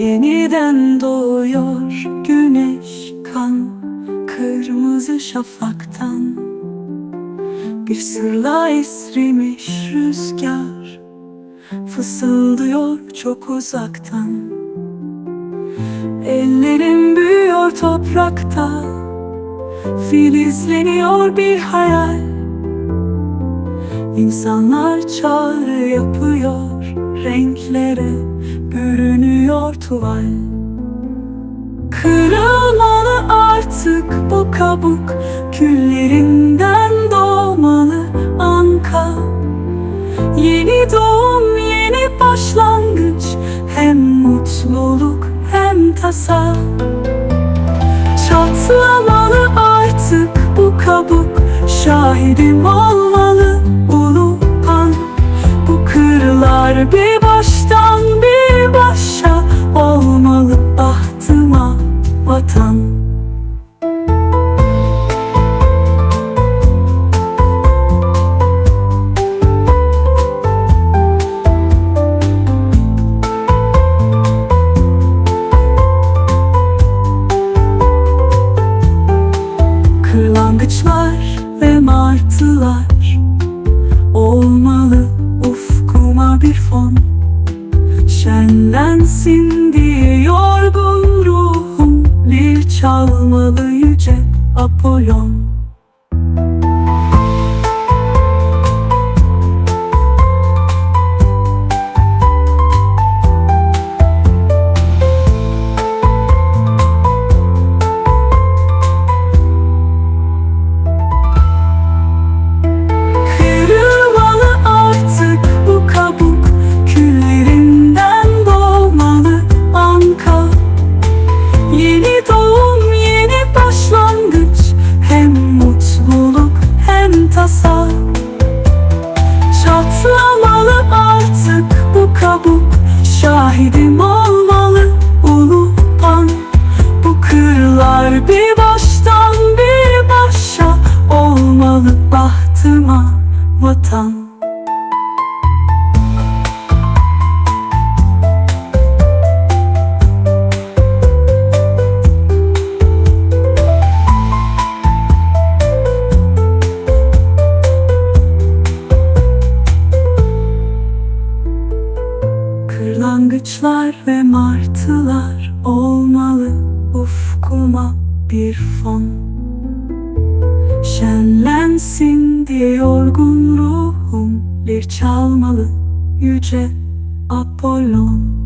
Yeniden doğuyor güneş kan Kırmızı şafaktan. Bir sırla esrimiş rüzgar Fısıldıyor çok uzaktan. Ellerim büyüyor toprakta Filizleniyor bir hayal. İnsanlar çağrı yapıyor Renklere tuval. Kırılmalı artık bu kabuk Küllerinden doğmalı anka. Yeni doğum yeni başlangıç Hem mutluluk hem tasa. Çatlamalı artık bu kabuk Şahidim olmalı ulu pan Bu kırlar bir martılar Olmalı ufkuma bir fon. Şenlensin diye yorgun ruhum. Bir çalmalı yüce Apollon tasa Çatlamalı artık bu kabuk. Şahidim olmalı Kırlangıçlar ve martılar olmalı ufkuma bir fon. Şenlensin diye yorgun ruhum bir çalmalı yüce Apollon